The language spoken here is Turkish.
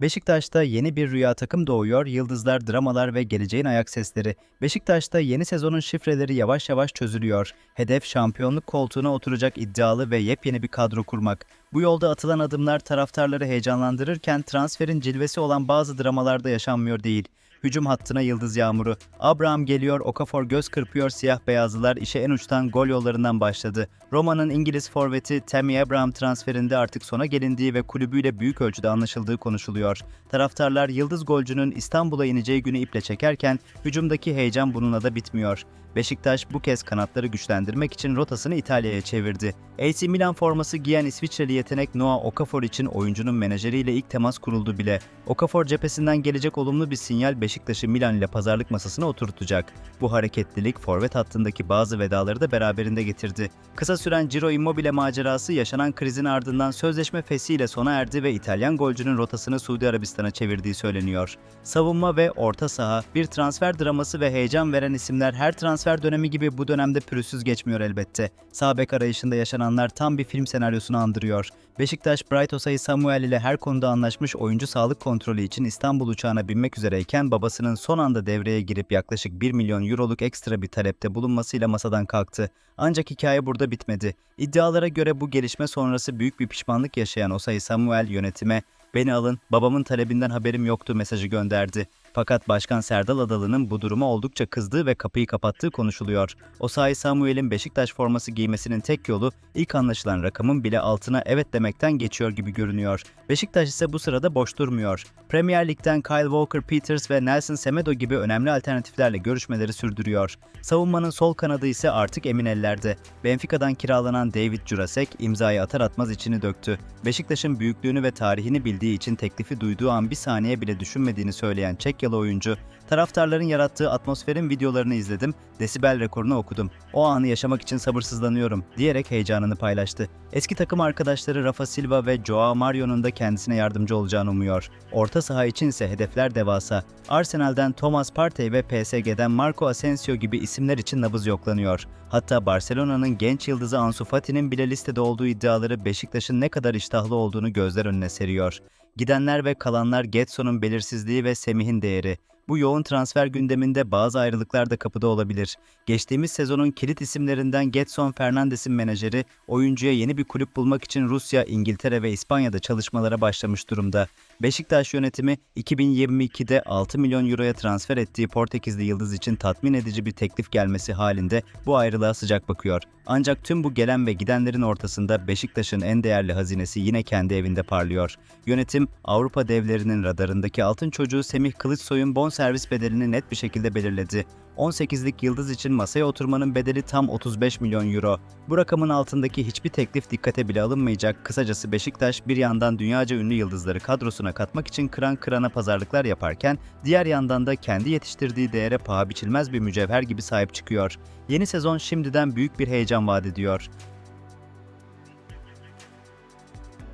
Beşiktaş'ta yeni bir rüya takım doğuyor, yıldızlar, dramalar ve geleceğin ayak sesleri. Beşiktaş'ta yeni sezonun şifreleri yavaş yavaş çözülüyor. Hedef şampiyonluk koltuğuna oturacak iddialı ve yepyeni bir kadro kurmak. Bu yolda atılan adımlar taraftarları heyecanlandırırken transferin cilvesi olan bazı dramalarda yaşanmıyor değil. Hücum hattına yıldız yağmuru. Abraham geliyor, Okafor göz kırpıyor, siyah beyazlılar işe en uçtan gol yollarından başladı. Roma'nın İngiliz forveti Tammy Abraham transferinde artık sona gelindiği ve kulübüyle büyük ölçüde anlaşıldığı konuşuluyor. Taraftarlar yıldız golcünün İstanbul'a ineceği günü iple çekerken hücumdaki heyecan bununla da bitmiyor. Beşiktaş bu kez kanatları güçlendirmek için rotasını İtalya'ya çevirdi. AC Milan forması giyen İsviçreli yetenek Noah Okafor için oyuncunun menajeriyle ilk temas kuruldu bile. Okafor cephesinden gelecek olumlu bir sinyal Beşiktaş'ı Milan ile pazarlık masasına oturtacak. Bu hareketlilik forvet hattındaki bazı vedaları da beraberinde getirdi. Kısa süren Ciro Immobile macerası yaşanan krizin ardından sözleşme fesiyle sona erdi ve İtalyan golcünün rotasını Suudi Arabistan'a çevirdiği söyleniyor. Savunma ve orta saha, bir transfer draması ve heyecan veren isimler her transfer dönemi gibi bu dönemde pürüzsüz geçmiyor elbette. Sağ bek arayışında yaşananlar tam bir film senaryosunu andırıyor. Beşiktaş, Bright Osay Samuel ile her konuda anlaşmış oyuncu sağlık kontrolü için İstanbul uçağına binmek üzereyken babasının son anda devreye girip yaklaşık 1 milyon euroluk ekstra bir talepte bulunmasıyla masadan kalktı. Ancak hikaye burada bitmedi. İddialara göre bu gelişme sonrası büyük bir pişmanlık yaşayan Osay Samuel yönetime "Beni alın, babamın talebinden haberim yoktu." mesajı gönderdi. Fakat Başkan Serdal Adalı'nın bu duruma oldukça kızdığı ve kapıyı kapattığı konuşuluyor. Osayi Samuel'in Beşiktaş forması giymesinin tek yolu ilk anlaşılan rakamın bile altına evet demekten geçiyor gibi görünüyor. Beşiktaş ise bu sırada boş durmuyor. Premier Lig'den Kyle Walker-Peters ve Nelson Semedo gibi önemli alternatiflerle görüşmeleri sürdürüyor. Savunmanın sol kanadı ise artık emin ellerde. Benfica'dan kiralanan David Jurasek imzayı atar atmaz içini döktü. Beşiktaş'ın büyüklüğünü ve tarihini bildiği için teklifi duyduğu an bir saniye bile düşünmediğini söyleyen Çekyalı oyuncu, taraftarların yarattığı atmosferin videolarını izledim, desibel rekorunu okudum. O anı yaşamak için sabırsızlanıyorum diyerek heyecanını paylaştı. Eski takım arkadaşları Rafa Silva ve Joao Mario'nun da kendisine yardımcı olacağını umuyor. Orta saha içinse hedefler devasa. Arsenal'den Thomas Partey ve PSG'den Marco Asensio gibi isimler için nabız yoklanıyor. Hatta Barcelona'nın genç yıldızı Ansu Fati'nin bile listede olduğu iddiaları Beşiktaş'ın ne kadar iştahlı olduğunu gözler önüne seriyor. Gidenler ve kalanlar Getson'un belirsizliği ve Semih'in değeri. Bu yoğun transfer gündeminde bazı ayrılıklar da kapıda olabilir. Geçtiğimiz sezonun kilit isimlerinden Getson Fernandes'in menajeri oyuncuya yeni bir kulüp bulmak için Rusya, İngiltere ve İspanya'da çalışmalara başlamış durumda. Beşiktaş yönetimi 2022'de 6 milyon euroya transfer ettiği Portekizli yıldız için tatmin edici bir teklif gelmesi halinde bu ayrılığa sıcak bakıyor. Ancak tüm bu gelen ve gidenlerin ortasında Beşiktaş'ın en değerli hazinesi yine kendi evinde parlıyor. Yönetim Avrupa devlerinin radarındaki altın çocuğu Semih Kılıçsoy'un bonservis bedelini net bir şekilde belirledi. 18'lik yıldız için masaya oturmanın bedeli tam 35 milyon euro. Bu rakamın altındaki hiçbir teklif dikkate bile alınmayacak. Kısacası Beşiktaş bir yandan dünyaca ünlü yıldızları kadrosuna katmak için kıran kırana pazarlıklar yaparken diğer yandan da kendi yetiştirdiği değere paha biçilmez bir mücevher gibi sahip çıkıyor. Yeni sezon şimdiden büyük bir heyecan vaat ediyor.